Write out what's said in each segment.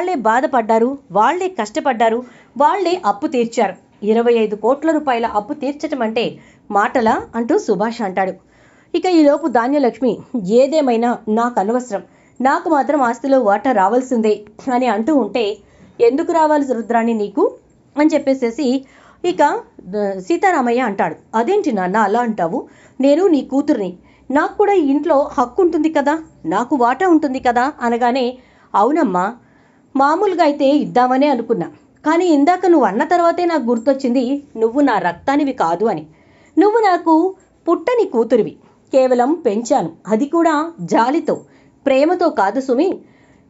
వాళ్ళే బాధపడ్డారు వాళ్ళే కష్టపడ్డారు వాళ్ళే అప్పు తీర్చారు. ఇరవై ఐదు కోట్ల రూపాయల అప్పు తీర్చటం అంటే మాటలా అంటూ సుభాష్ అంటాడు. ఇక ఈలోపు ధాన్యలక్ష్మి ఏదేమైనా నాకు అనవసరం. నాకు మాత్రం ఆస్తిలో వాటా రావాల్సిందే అని అంటూ ఉంటే ఎందుకు రావాలి రుద్రాన్ని నీకు? అని చెప్పేసేసి ఇక సీతారామయ్య అంటాడు. అదేంటి నాన్న అలా అంటావు? నేను నీ కూతుర్ని. నాకు కూడా ఈ ఇంట్లో హక్కు ఉంటుంది కదా? నాకు వాటా ఉంటుంది కదా? అనగానే అవునమ్మా. మామూలుగా అయితే ఇద్దామనే అనుకున్నా. కానీ ఇందాక నువ్వు అన్న తర్వాతే నాకు గుర్తొచ్చింది నువ్వు నా రక్తానివి కాదు అని. నువ్వు నాకు పుట్టని కూతురివి. కేవలం పెంచాను. అది కూడా జాలితో ప్రేమతో కాదు సుమి.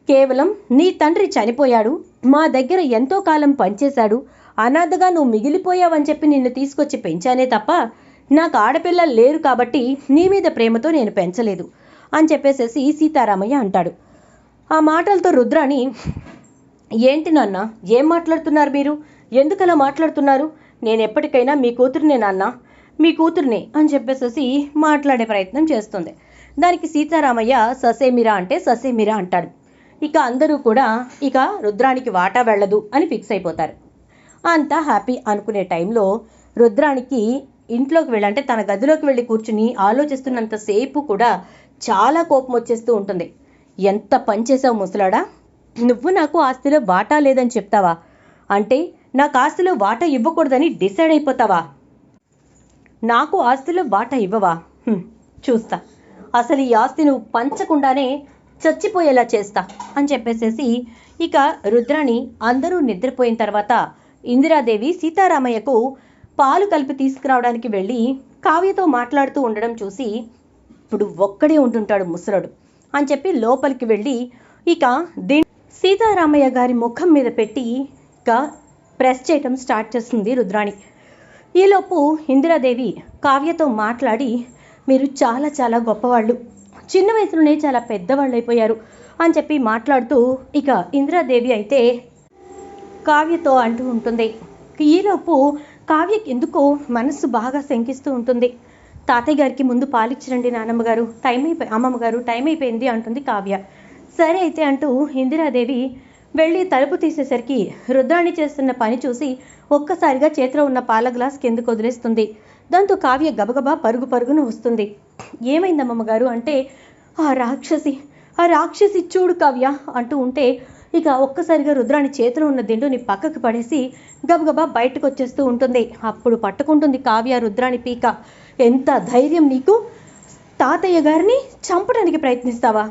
కేవలం నీ తండ్రి చనిపోయాడు మా దగ్గర ఎంతో కాలం పనిచేశాడు అనాథగా నువ్వు మిగిలిపోయావని చెప్పి నిన్ను తీసుకొచ్చి పెంచానే తప్ప నాకు ఆడపిల్లలు లేరు కాబట్టి నీ మీద ప్రేమతో నేను పెంచలేదు అని చెప్పేసేసి సీతారామయ్య అంటాడు. ఆ మాటలతో రుద్రాణి ఏంటి నాన్న? ఏం మాట్లాడుతున్నారు మీరు? ఎందుకలా మాట్లాడుతున్నారు? నేను ఎప్పటికైనా మీ కూతురునే నాన్న. మీ కూతురిని అని చెప్పేసేసి మాట్లాడే ప్రయత్నం చేస్తుంది. దానికి సీతారామయ్య ససేమిరా అంటే ససేమిరా అంటాడు ఇక అందరూ కూడా ఇక రుద్రానికి వాటా వెళ్ళదు అని ఫిక్స్ అయిపోతారు. అంతా హ్యాపీ అనుకునే టైంలో రుద్రానికి ఇంట్లోకి వెళ్ళంటే తన గదిలోకి వెళ్ళి కూర్చుని ఆలోచిస్తున్నంతసేపు కూడా చాలా కోపం వచ్చేస్తూ ఉంటుంది. ఎంత పని చేసావు ముసలాడా? నువ్వు నాకు ఆస్తిలో వాటా లేదని చెప్తావా? అంటే నాకు ఆస్తిలో వాటా ఇవ్వకూడదని డిసైడ్ అయిపోతావా? నాకు ఆస్తిలో వాటా ఇవ్వవా? చూస్తా. అసలు ఈ ఆస్తి నువ్వు పంచకుండానే చచ్చిపోయేలా చేస్తా అని చెప్పేసేసి ఇక రుద్రాణి అందరూ నిద్రపోయిన తర్వాత ఇందిరాదేవి సీతారామయ్యకు పాలు కలిపి తీసుకురావడానికి వెళ్ళి కావ్యతో మాట్లాడుతూ ఉండడం చూసి ఇప్పుడు ఒక్కడే ఉంటుంటాడు ముసలుడు అని చెప్పి లోపలికి వెళ్ళి ఇక దీని సీతారామయ్య గారి ముఖం మీద పెట్టి ప్రెస్ చేయటం స్టార్ట్ చేస్తుంది రుద్రాణి. ఈలోపు ఇందిరాదేవి కావ్యతో మాట్లాడి మీరు చాలా చాలా గొప్పవాళ్ళు. చిన్న వయసులోనే చాలా పెద్దవాళ్ళు అయిపోయారు అని చెప్పి మాట్లాడుతూ ఇక ఇందిరాదేవి అయితే కావ్యతో అంటూ ఉంటుంది. ఈలోపు కావ్యకి ఎందుకో మనస్సు బాగా శంకిస్తూ ఉంటుంది. తాతయ్య గారికి ముందు పాలిచ్చిరండి నానమ్మ గారు. టైం అయిపోయి అమ్మమ్మ గారు టైం అయిపోయింది అంటుంది కావ్య. సరే అయితే అంటూ ఇందిరాదేవి వెళ్ళి తలుపు తీసేసరికి రుద్రాణి చేస్తున్న పని చూసి ఒక్కసారిగా చేతిలో ఉన్న పాల గ్లాస్ కిందకు వదిలేస్తుంది. దాంతో కావ్య గబగబా పరుగు పరుగున వస్తుంది. ఏమైంది గారు అంటే ఆ రాక్షసి ఆ రాక్షసి చూడు కావ్య అంటూ ఉంటే ఇక ఒక్కసారిగా రుద్రాణి చేతిలో ఉన్న దిండుని పక్కకు పడేసి గబగబా బయటకు వచ్చేస్తూ ఉంటుంది. అప్పుడు పట్టుకుంటుంది కావ్య రుద్రాణి పీక. ఎంత ధైర్యం నీకు! తాతయ్య గారిని చంపడానికి ప్రయత్నిస్తావా?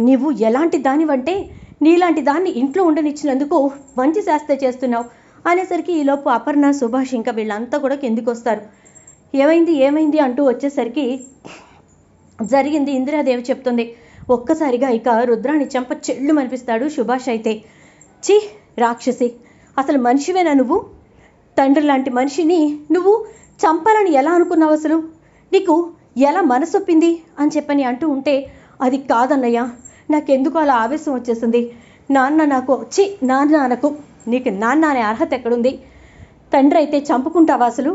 నీవు ఎలాంటి దానివంటే నీలాంటి దాన్ని ఇంట్లో ఉండనిచ్చినందుకు మంచి శాస్త్ర చేస్తున్నావు. అనేసరికి ఈలోపు అపర్ణ సుభాష్ ఇంకా వీళ్ళంతా కూడా కిందికి వస్తారు ఏమైంది ఏమైంది అంటూ వచ్చేసరికి జరిగింది ఇందిరాదేవి చెప్తుంది. ఒక్కసారిగా ఇక రుద్రాన్ని చెంప చెళ్ళు అనిపిస్తాడు సుభాష్ అయితే. చి రాక్షసి అసలు మనిషివేనా నువ్వు? తండ్రి లాంటి మనిషిని నువ్వు చంపాలని ఎలా అనుకున్నావు అసలు? నీకు ఎలా మనసొప్పింది? అని చెప్పని అంటూ ఉంటే అది కాదన్నయ్య. నాకెందుకు అలా ఆవేశం వచ్చేసింది? నాన్న నాకు చి నాన్న నాకు నీకు నాన్న అనే అర్హత ఎక్కడుంది? తండ్రి అయితే చంపుకుంటావా అసలు?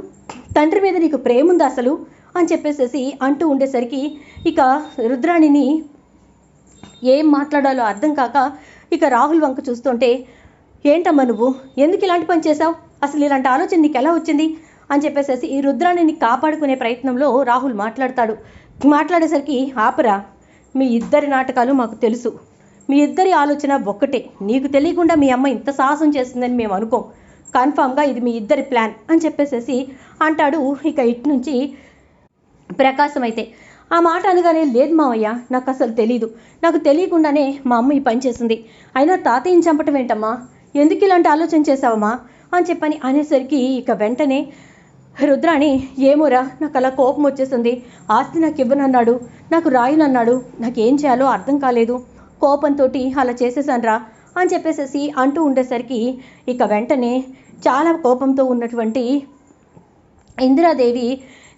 తండ్రి మీద నీకు ప్రేమ ఉందా అసలు? అని చెప్పేసేసి అంటూ ఉండేసరికి ఇక రుద్రాణిని ఏం మాట్లాడాలో అర్థం కాక ఇక రాహుల్ వంక చూస్తుంటే ఏంటమ్మా నువ్వు? ఎందుకు ఇలాంటి పని చేశావు? అసలు ఇలాంటి ఆలోచన నీకు ఎలా వచ్చింది? అని చెప్పేసేసి ఈ రుద్రాణిని కాపాడుకునే ప్రయత్నంలో రాహుల్ మాట్లాడతాడు. మాట్లాడేసరికి ఆపరా మీ ఇద్దరి నాటకాలు మాకు తెలుసు. మీ ఇద్దరి ఆలోచన ఒక్కటే. నీకు తెలియకుండా మీ అమ్మ ఇంత సాహసం చేస్తుందని మేము అనుకోం. కన్ఫామ్గా ఇది మీ ఇద్దరి ప్లాన్ అని చెప్పేసేసి అంటాడు. ఇక ఇటు నుంచి ప్రకాశం అయితే. ఆ మాట అనగానే లేదు మావయ్య నాకు అసలు తెలీదు. నాకు తెలియకుండానే మా అమ్మ ఈ పని చేసింది. అయినా తాతయ్యని చంపటం ఏంటమ్మా? ఎందుకు ఇలాంటి ఆలోచన చేసావమ్మా అని చెప్పని అనేసరికి ఇక వెంటనే రుద్రాణి ఏమోరా నాకు అలా కోపం వచ్చేసింది. ఆస్తి నాకు ఇవ్వనన్నాడు నాకు రాయనన్నాడు నాకు ఏం చేయాలో అర్థం కాలేదు. కోపంతో అలా చేసేసానురా అని చెప్పేసేసి అంటూ ఉండేసరికి ఇక వెంటనే చాలా కోపంతో ఉన్నటువంటి ఇందిరాదేవి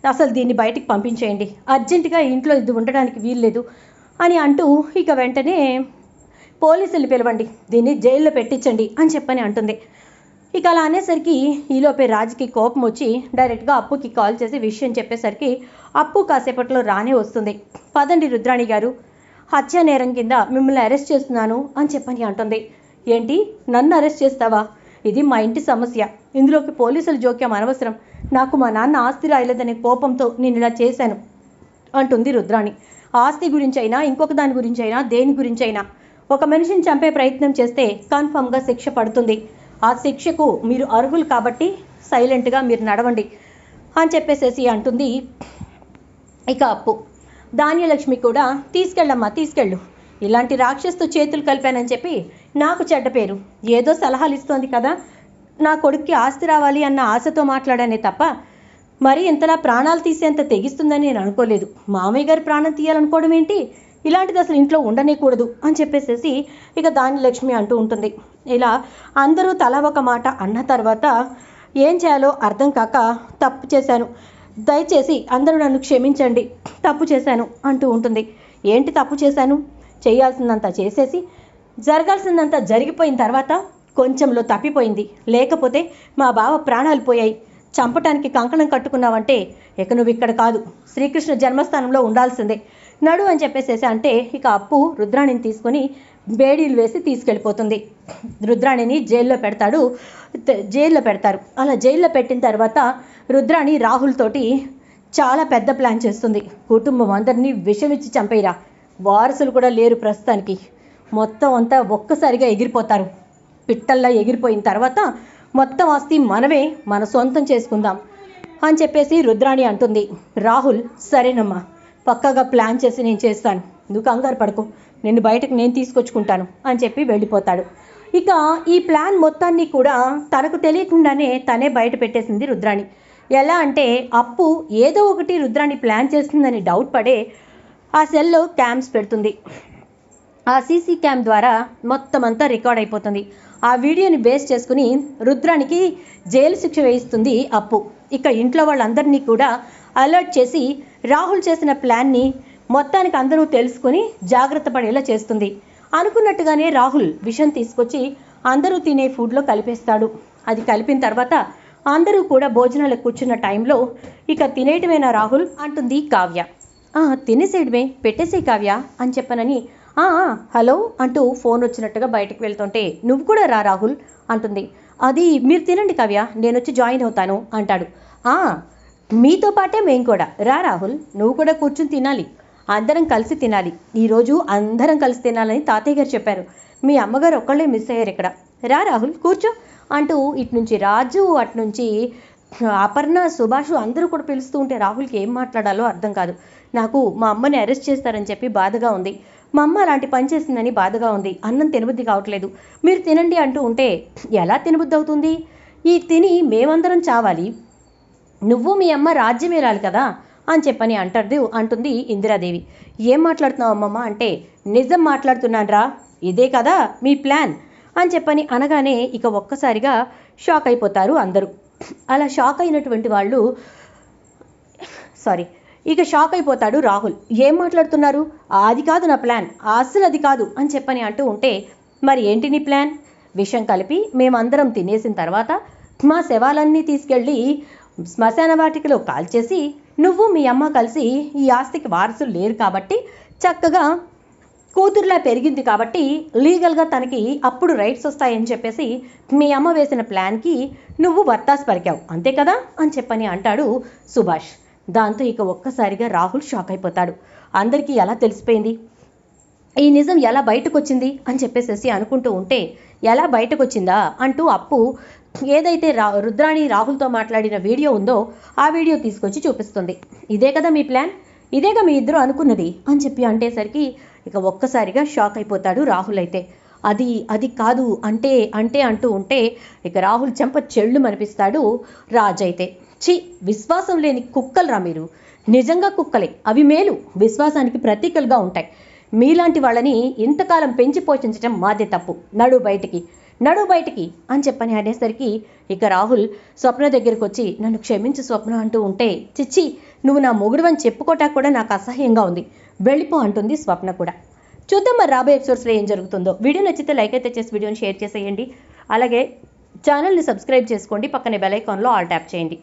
అసలు దీన్ని బయటికి పంపించేయండి. అర్జెంటుగా ఇంట్లో ఇది ఉండడానికి వీల్లేదు అని అంటూ ఇక వెంటనే పోలీసులు పిలవండి దీన్ని జైల్లో పెట్టించండి అని చెప్పని అంటుంది. ఇక అలా అనేసరికి ఈలోపే రాజుకి కోపం వచ్చి డైరెక్ట్గా అప్పుకి కాల్ చేసి విషయం చెప్పేసరికి అప్పు కాసేపట్లో రానే వస్తుంది. పదండి రుద్రాణి గారు. హత్యా నేరం కింద మిమ్మల్ని అరెస్ట్ చేస్తున్నాను అని చెప్పని అంటుంది. ఏంటి? నన్ను అరెస్ట్ చేస్తావా? ఇది మా ఇంటి సమస్య. ఇందులోకి పోలీసులు జోక్యం అనవసరం. నాకు మా నాన్న ఆస్తి రాయలేదనే కోపంతో నేను ఇలా చేశాను అంటుంది రుద్రాణి. ఆస్తి గురించి అయినా ఇంకొక దాని గురించి అయినా దేని గురించి అయినా ఒక మనిషిని చంపే ప్రయత్నం చేస్తే కన్ఫర్మ్గా శిక్ష పడుతుంది. ఆ శిక్షకు మీరు అర్హులు కాబట్టి సైలెంట్గా మీరు నడవండి అని చెప్పేసేసి అంటుంది. ఇక అప్పు. ధాన్యలక్ష్మి కూడా తీసుకెళ్ళమ్మా తీసుకెళ్ళు. ఇలాంటి రాక్షసుతో చేతులు కలిపానని చెప్పి నాకు చెడ్డ పేరు. ఏదో సలహాలు ఇస్తోంది కదా. నా కొడుక్కి ఆస్తి రావాలి అన్న ఆశతో మాట్లాడానే తప్ప మరి ఇంతలా ప్రాణాలు తీసేంత తెగిస్తుందని నేను అనుకోలేదు. మామయ్య గారి ప్రాణం తీయాలనుకోవడం ఏంటి? ఇలాంటిది అసలు ఇంట్లో ఉండనేకూడదు అని చెప్పేసేసి ఇక ధాన్యలక్ష్మి అంటూ ఉంటుంది. ఇలా అందరూ తల ఒక మాట అన్న తర్వాత ఏం చేయాలో అర్థం కాక తప్పు చేశాను. దయచేసి అందరూ నన్ను క్షమించండి. తప్పు చేశాను అంటూ ఉంటుంది. ఏంటి తప్పు చేశాను? చేయాల్సిందంతా చేసేసి జరగాల్సిందంతా జరిగిపోయిన తర్వాత కొంచెంలో తప్పిపోయింది. లేకపోతే మా బావ ప్రాణాలు పోయాయి. చంపటానికి కంకణం కట్టుకున్నావంటే ఇక నువ్వు ఇక్కడ కాదు. శ్రీకృష్ణ జన్మస్థానంలో ఉండాల్సిందే. నడు అని చెప్పేసేసి అంటే ఇక అప్పు రుద్రాణిని తీసుకొని బేడీలు వేసి తీసుకెళ్ళిపోతుంది. రుద్రాణిని జైల్లో పెడతాడు. జైల్లో పెడతారు. అలా జైల్లో పెట్టిన తర్వాత రుద్రాణి రాహుల్ తోటి చాలా పెద్ద ప్లాన్ చేస్తుంది. కుటుంబం అందరినీ విషమిచ్చి చంపేయరా. వారసులు కూడా లేరు ప్రస్తుతానికి. మొత్తం అంతా ఒక్కసారిగా ఎగిరిపోతారు. పిట్టల్లా ఎగిరిపోయిన తర్వాత మొత్తం ఆస్తి మనమే మన సొంతం చేసుకుందాం అని చెప్పేసి రుద్రాణి అంటుంది. రాహుల్ సరేనమ్మా. పక్కగా ప్లాన్ చేసి నేను చేస్తాను. నువ్వు కంగారు పడకు. నిన్ను బయటకు నేను తీసుకొచ్చుకుంటాను అని చెప్పి వెళ్ళిపోతాడు. ఇక ఈ ప్లాన్ మొత్తాన్ని కూడా తనకు తెలియకుండానే తనే బయట పెట్టేసింది రుద్రాణి. ఎలా అంటే అప్పు ఏదో ఒకటి రుద్రాణి ప్లాన్ చేస్తుందని డౌట్ పడే ఆ సెల్లో క్యామ్స్ పెడుతుంది. ఆ సీసీ క్యామ్ ద్వారా మొత్తం అంతా రికార్డ్ అయిపోతుంది. ఆ వీడియోని బేస్ చేసుకుని రుద్రానికి జైలు శిక్ష వేయిస్తుంది అప్పు. ఇక ఇంట్లో వాళ్ళందరినీ కూడా అలర్ట్ చేసి రాహుల్ చేసిన ప్లాన్ని మొత్తానికి అందరూ తెలుసుకుని జాగ్రత్త పడేలా చేస్తుంది. అనుకున్నట్టుగానే రాహుల్ విషం తీసుకొచ్చి అందరూ తినే ఫుడ్లో కలిపేస్తాడు. అది కలిపిన తర్వాత అందరూ కూడా భోజనాలకు కూర్చున్న టైంలో ఇక తినేయటమేనా రాహుల్? అంటుంది కావ్య. తినేసేయడమే పెట్టేసే కావ్య అని చెప్పనని. హలో అంటూ ఫోన్ వచ్చినట్టుగా బయటకు వెళ్తుంటే నువ్వు కూడా రా రాహుల్ అంటుంది. అది మీరు తినండి కావ్య నేను వచ్చి జాయిన్ అవుతాను అంటాడు. మీతో పాటే మేం కూడా. రా రాహుల్ నువ్వు కూడా కూర్చుని తినాలి. అందరం కలిసి తినాలి. ఈరోజు అందరం కలిసి తినాలని తాతయ్య గారు చెప్పారు. మీ అమ్మగారు ఒక్కళ్ళే మిస్ అయ్యారు ఇక్కడ. రా రాహుల్ కూర్చో అంటూ ఇటు నుంచి రాజు అటు నుంచి అపర్ణ సుభాష్ అందరూ కూడా పిలుస్తూ ఉంటే రాహుల్కి ఏం మాట్లాడాలో అర్థం కాదు. నాకు మా అమ్మని అరెస్ట్ చేస్తారని చెప్పి బాధగా ఉంది. మా అమ్మ అలాంటి పని చేసిందని బాధగా ఉంది. అన్నం తినబుద్ధి కావట్లేదు. మీరు తినండి అంటూ ఉంటే ఎలా తినబుద్ధి అవుతుంది? ఈ తిని మేమందరం చావాలి. నువ్వు మీ అమ్మ రాజ్యమేరాలి కదా? అని చెప్పని అంటారు అంటుంది ఇందిరాదేవి. ఏం మాట్లాడుతున్నావు అమ్మమ్మ అంటే నిజం మాట్లాడుతున్నాను రా ఇదే కదా మీ ప్లాన్ అని చెప్పని అనగానే ఇక ఒక్కసారిగా షాక్ అయిపోతారు అందరూ. అలా షాక్ అయినటువంటి వాళ్ళు సారీ ఇక షాక్ అయిపోతాడు రాహుల్. ఏం మాట్లాడుతున్నారు? అది కాదు నా ప్లాన్ అసలు అది కాదు అని చెప్పని అంటూ ఉంటే మరి ఏంటి నీ ప్లాన్? విషం కలిపి మేమందరం తినేసిన తర్వాత మా శవాలన్నీ తీసుకెళ్ళి శ్మశాన వాటికలో కాల్చేసి నువ్వు మీ అమ్మ కలిసి ఈ ఆస్తికి వారసులు లేరు కాబట్టి చక్కగా కూతురులా పెరిగింది కాబట్టి లీగల్గా తనకి అప్పుడు రైట్స్ వస్తాయని చెప్పేసి మీ అమ్మ వేసిన ప్లాన్కి నువ్వు వర్తాస్ పరికావు అంతే కదా? అని చెప్పని అంటాడు సుభాష్. దాంతో ఇక ఒక్కసారిగా రాహుల్ షాక్ అయిపోతాడు. అందరికీ ఎలా తెలిసిపోయింది? ఈ నిజం ఎలా బయటకు వచ్చింది అని చెప్పేసేసి అనుకుంటూ ఉంటే ఎలా బయటకు వచ్చిందా అంటూ అప్పు ఏదైతే రా రుద్రాణి రాహుల్తో మాట్లాడిన వీడియో ఉందో ఆ వీడియో తీసుకొచ్చి చూపిస్తుంది. ఇదే కదా మీ ప్లాన్? ఇదేగా మీ ఇద్దరు అనుకున్నది? అని చెప్పి అంటేసరికి ఇక ఒక్కసారిగా షాక్ అయిపోతాడు రాహుల్ అయితే. అది అది కాదు అంటే అంటే అంటూ ఉంటే ఇక రాహుల్ చెంప చెళ్ళు మనిపిస్తాడు రాజ్ అయితే. ఛీ విశ్వాసం లేని కుక్కలరా మీరు. నిజంగా కుక్కలే. అవి మేలు. విశ్వాసానికి ప్రతీకలుగా ఉంటాయి. మీలాంటి వాళ్ళని ఇంతకాలం పెంచి పోషించడం మాదే తప్పు. నడు బయటికి నడు బయటికి అని చెప్పని అనేసరికి ఇక రాహుల్ స్వప్న దగ్గరికి వచ్చి నన్ను క్షమించు స్వప్న అంటూ ఉంటే చిచ్చి నువ్వు నా మొగుడువని చెప్పుకోటా కూడా నాకు అసహ్యంగా ఉంది. వెళ్ళిపో అంటుంది స్వప్న కూడా. చూద్దాం మరి రాబోయే ఎపిసోడ్స్లో ఏం జరుగుతుందో. వీడియో నచ్చితే లైక్ అయితే చేసి వీడియోని షేర్ చేసేయండి. అలాగే ఛానల్ని సబ్స్క్రైబ్ చేసుకోండి. పక్కనే బెల్ ఐకాన్లో ఆల్ ట్యాప్ చేయండి.